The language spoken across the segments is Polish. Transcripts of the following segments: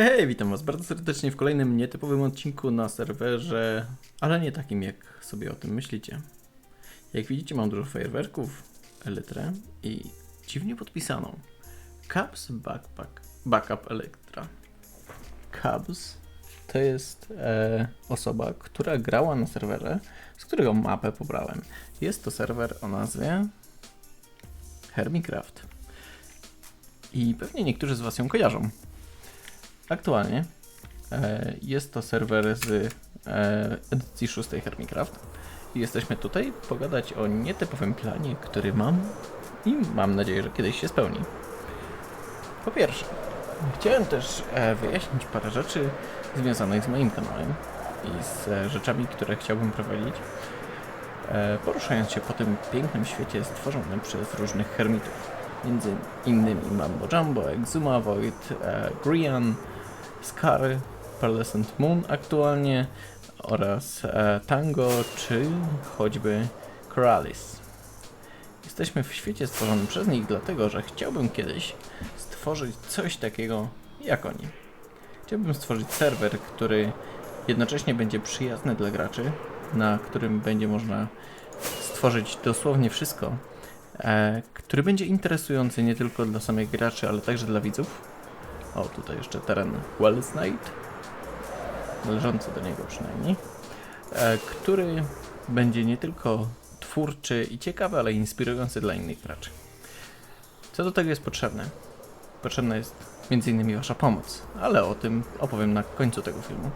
Hej, witam was bardzo serdecznie w kolejnym nietypowym odcinku na serwerze, ale nie takim jak sobie o tym myślicie. Jak widzicie mam dużo fajerwerków, elytrę i dziwnie podpisaną Cubs Backpack, Backup Elektra. Cubs to jest e, osoba, która grała na serwerze, z którego mapę pobrałem. Jest to serwer o nazwie Hermicraft. I pewnie niektórzy z was ją kojarzą. Aktualnie e, jest to serwer z e, edycji 6 Hermicraft i jesteśmy tutaj pogadać o nietypowym planie, który mam i mam nadzieję, że kiedyś się spełni. Po pierwsze, chciałem też e, wyjaśnić parę rzeczy związanych z moim kanałem i z rzeczami, które chciałbym prowadzić, poruszając się po tym pięknym świecie stworzonym przez różnych hermitów. Między innymi Mambo Jumbo, Exuma, Void, Grian, Scar, Pearlescent Moon aktualnie oraz e, Tango czy choćby Coralis. Jesteśmy w świecie stworzonym przez nich dlatego, że chciałbym kiedyś stworzyć coś takiego jak oni. Chciałbym stworzyć serwer, który jednocześnie będzie przyjazny dla graczy, na którym będzie można stworzyć dosłownie wszystko, e, który będzie interesujący nie tylko dla samych graczy, ale także dla widzów. O, tutaj jeszcze teren Wells Night, należący do niego przynajmniej, e, który będzie nie tylko twórczy i ciekawy, ale inspirujący dla innych graczy. Co do tego jest potrzebne? Potrzebna jest m.in. Wasza pomoc, ale o tym opowiem na końcu tego filmu.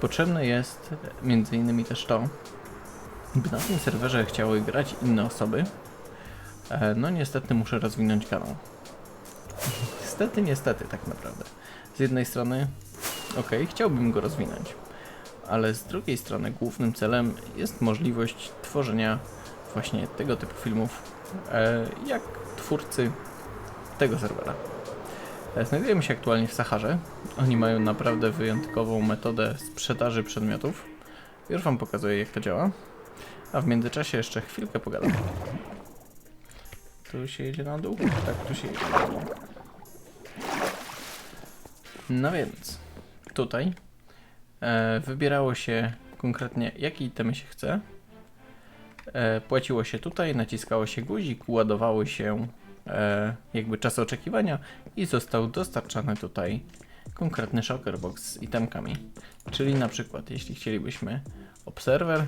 Potrzebne jest m.in. też to, by na tym serwerze chciały grać inne osoby. E, No niestety muszę rozwinąć kanał. Niestety, niestety, tak naprawdę. Z jednej strony, ok, chciałbym go rozwinąć, ale z drugiej strony głównym celem jest możliwość tworzenia właśnie tego typu filmów, e, jak twórcy tego serwera. E, Znajdujemy się aktualnie w Saharze. Oni mają naprawdę wyjątkową metodę sprzedaży przedmiotów. Już Wam pokazuję, jak to działa. A w międzyczasie jeszcze chwilkę pogadam. Tu się jedzie na dół? Tak, tu się jedzie na dół. No więc, tutaj e, wybierało się konkretnie, jakie itemy się chce. E, płaciło się tutaj, naciskało się guzik, ładowały się e, jakby czas oczekiwania i został dostarczany tutaj konkretny shulker box z itemkami. Czyli na przykład, jeśli chcielibyśmy obserwer,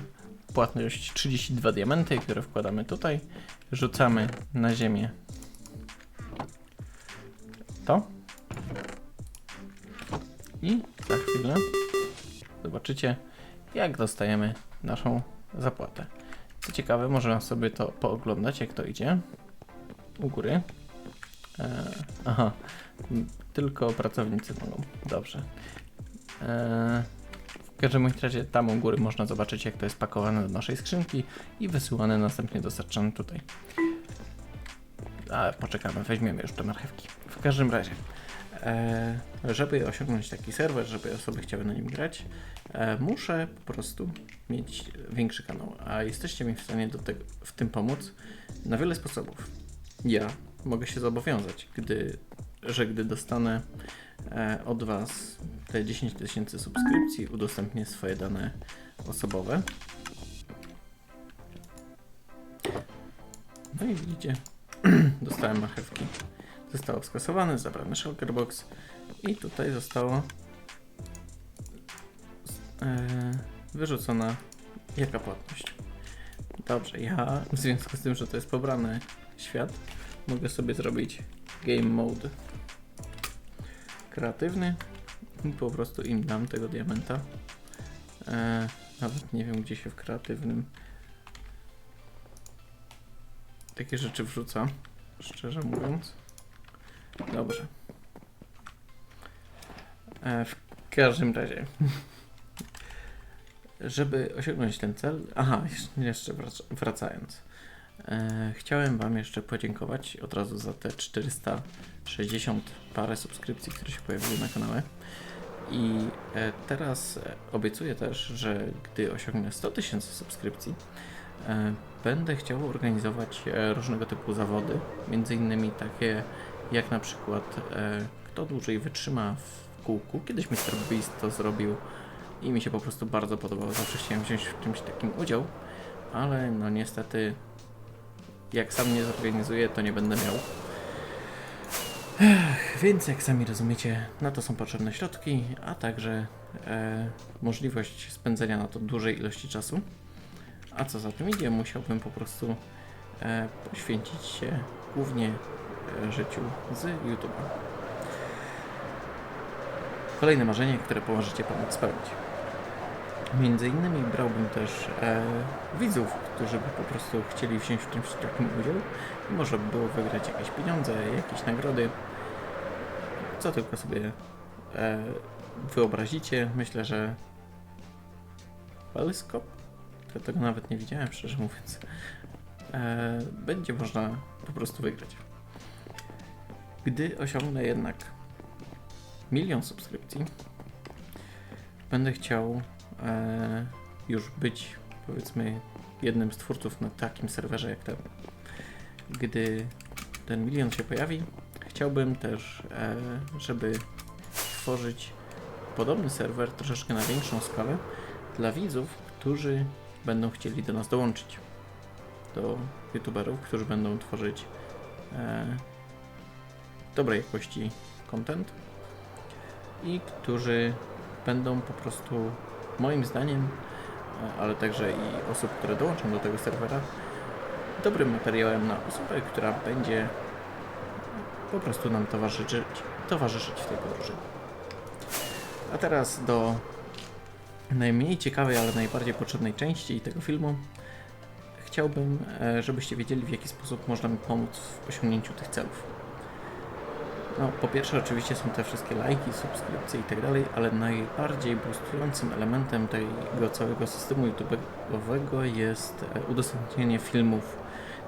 płatność 32 diamenty, które wkładamy tutaj, rzucamy na ziemię to i za chwilę zobaczycie, jak dostajemy naszą zapłatę. Co ciekawe, można sobie to pooglądać, jak to idzie. U góry. E, aha, tylko pracownicy mogą. Dobrze. E, w każdym razie tam u góry można zobaczyć, jak to jest pakowane do naszej skrzynki i wysyłane, następnie dostarczane tutaj. Ale poczekamy, weźmiemy już te marchewki. W każdym razie, żeby osiągnąć taki serwer, żeby osoby chciały na nim grać, e, muszę po prostu mieć większy kanał. A jesteście mi w stanie do tego, w tym pomóc na wiele sposobów. Ja mogę się zobowiązać, gdy, że gdy dostanę e, od Was te 10 tysięcy subskrypcji, udostępnię swoje dane osobowe. No i widzicie, dostałem marchewki. Zostało skasowane, zabrany shulker box i tutaj zostało e, wyrzucona jaka płatność. Dobrze, ja w związku z tym, że to jest pobrany świat, mogę sobie zrobić game mode kreatywny i po prostu im dam tego diamenta. E, nawet nie wiem, gdzie się w kreatywnym takie rzeczy wrzuca, szczerze mówiąc. Dobrze. E, w każdym razie, żeby osiągnąć ten cel, aha, jeszcze- jeszcze wrac- wracając, e, chciałem Wam jeszcze podziękować od razu za te 460 parę subskrypcji, które się pojawiły na kanale. I e, teraz obiecuję też, że gdy osiągnę 100 tysięcy subskrypcji, będę chciał organizować różnego typu zawody, między innymi takie jak na przykład e, kto dłużej wytrzyma w kółku. Kiedyś Mr. Beast to zrobił i mi się po prostu bardzo podobało. Zawsze chciałem wziąć w czymś takim udział, ale no niestety jak sam nie zorganizuję, to nie będę miał. Ech, więc jak sami rozumiecie, na to są potrzebne środki, a także e, możliwość spędzenia na to dużej ilości czasu. A co za tym idzie, musiałbym po prostu e, poświęcić się głównie życiu z YouTube'a. Kolejne marzenie, które pomożecie pomóc spełnić. Między innymi brałbym też e, widzów, którzy by po prostu chcieli wziąć w czymś takim udział i może by było wygrać jakieś pieniądze, jakieś nagrody. Co tylko sobie e, wyobrazicie. Myślę, że Teleskop? To tego nawet nie widziałem, szczerze mówiąc. E, będzie można po prostu wygrać. Gdy osiągnę jednak milion subskrypcji, będę chciał e, już być, powiedzmy, jednym z twórców na takim serwerze jak ten. Gdy ten milion się pojawi, chciałbym też, e, żeby tworzyć podobny serwer troszeczkę na większą skalę dla widzów, którzy będą chcieli do nas dołączyć. Do youtuberów, którzy będą tworzyć e, dobrej jakości content i którzy będą po prostu moim zdaniem, e, ale także i osób, które dołączą do tego serwera, dobrym materiałem na osobę, która będzie po prostu nam towarzyszyć, towarzyszyć w tej podróży. A teraz do najmniej ciekawej, ale najbardziej potrzebnej części tego filmu. Chciałbym, e, żebyście wiedzieli, w jaki sposób można mi pomóc w osiągnięciu tych celów. No, po pierwsze, oczywiście są te wszystkie lajki, subskrypcje i tak dalej, ale najbardziej boostującym elementem tego całego systemu YouTube'owego jest e, udostępnienie filmów.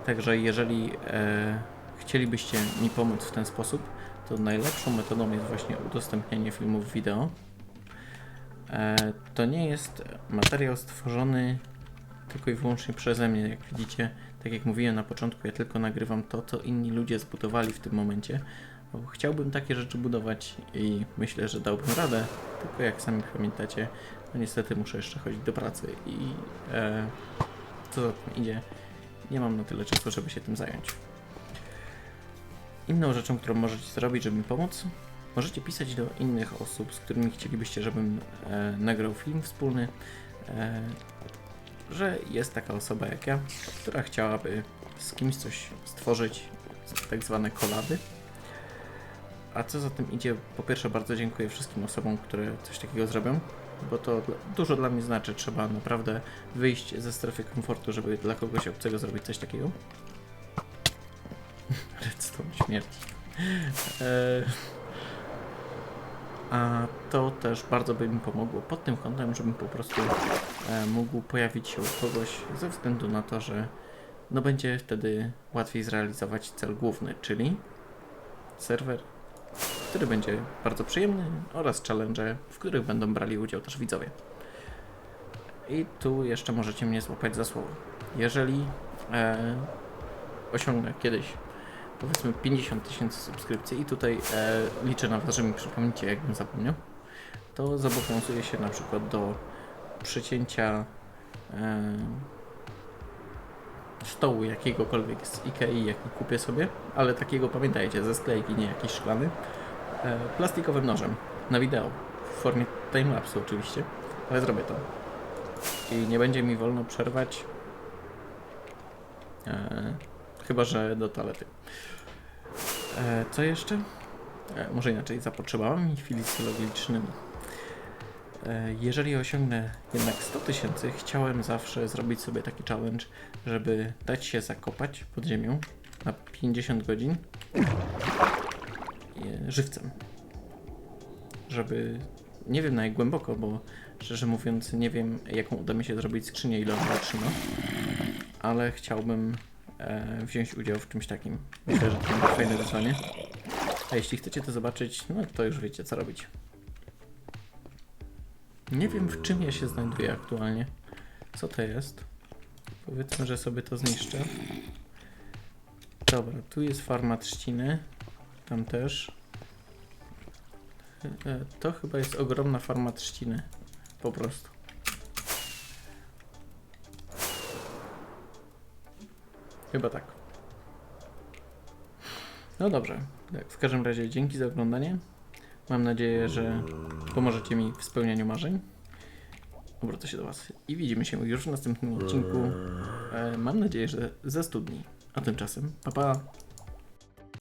Także jeżeli e, chcielibyście mi pomóc w ten sposób, to najlepszą metodą jest właśnie udostępnianie filmów wideo. E, to nie jest materiał stworzony tylko i wyłącznie przeze mnie. Jak widzicie, tak jak mówiłem na początku, ja tylko nagrywam to, co inni ludzie zbudowali w tym momencie. Chciałbym takie rzeczy budować i myślę, że dałbym radę, tylko jak sami pamiętacie, no niestety muszę jeszcze chodzić do pracy i e, co za tym idzie, nie mam na tyle czasu, żeby się tym zająć. Inną rzeczą, którą możecie zrobić, żeby mi pomóc, możecie pisać do innych osób, z którymi chcielibyście, żebym e, nagrał film wspólny, e, że jest taka osoba jak ja, która chciałaby z kimś coś stworzyć, tak zwane kolady. A co za tym idzie, po pierwsze bardzo dziękuję wszystkim osobom, które coś takiego zrobią, bo to dużo dla mnie znaczy. Trzeba naprawdę wyjść ze strefy komfortu, żeby dla kogoś obcego zrobić coś takiego. Redstone śmierci. E, a to też bardzo by mi pomogło pod tym kątem, żebym po prostu e, mógł pojawić się u kogoś ze względu na to, że no będzie wtedy łatwiej zrealizować cel główny, czyli serwer, który będzie bardzo przyjemny oraz challenge, w których będą brali udział też widzowie. I tu jeszcze możecie mnie złapać za słowo. Jeżeli e, osiągnę kiedyś powiedzmy 50 tysięcy subskrypcji i tutaj e, liczę na Was, że mi przypomnicie, jakbym zapomniał, to zobowiązuję się na przykład do przycięcia e, stołu jakiegokolwiek z Ikei, jaki kupię sobie, ale takiego pamiętajcie, ze sklejki, nie jakiś szklany, plastikowym nożem na wideo, w formie timelapsu oczywiście, ale zrobię to. I nie będzie mi wolno przerwać, e, chyba że do toalety. E, co jeszcze? E, może inaczej, zapotrzebami fizjologicznymi. E, jeżeli osiągnę jednak 100 tysięcy, chciałem zawsze zrobić sobie taki challenge, żeby dać się zakopać pod ziemią na 50 godzin e, żywcem. Żeby, nie wiem na jak głęboko, bo szczerze mówiąc nie wiem jaką uda mi się zrobić skrzynię, ile ona trzyma, ale chciałbym e, wziąć udział w czymś takim. Myślę, że to będzie fajne wyzwanie. A jeśli chcecie to zobaczyć, no to już wiecie co robić. Nie wiem w czym ja się znajduję aktualnie. Co to jest? Powiedzmy, że sobie to zniszczę. Dobra, tu jest farma trzciny. Tam też. E, To chyba jest ogromna farma trzciny. Po prostu. Chyba tak. No dobrze. Tak, w każdym razie dzięki za oglądanie. Mam nadzieję, że pomożecie mi w spełnianiu marzeń. Obrócę się do Was i widzimy się już w następnym odcinku. E, mam nadzieję, że ze studni. A tymczasem, pa pa!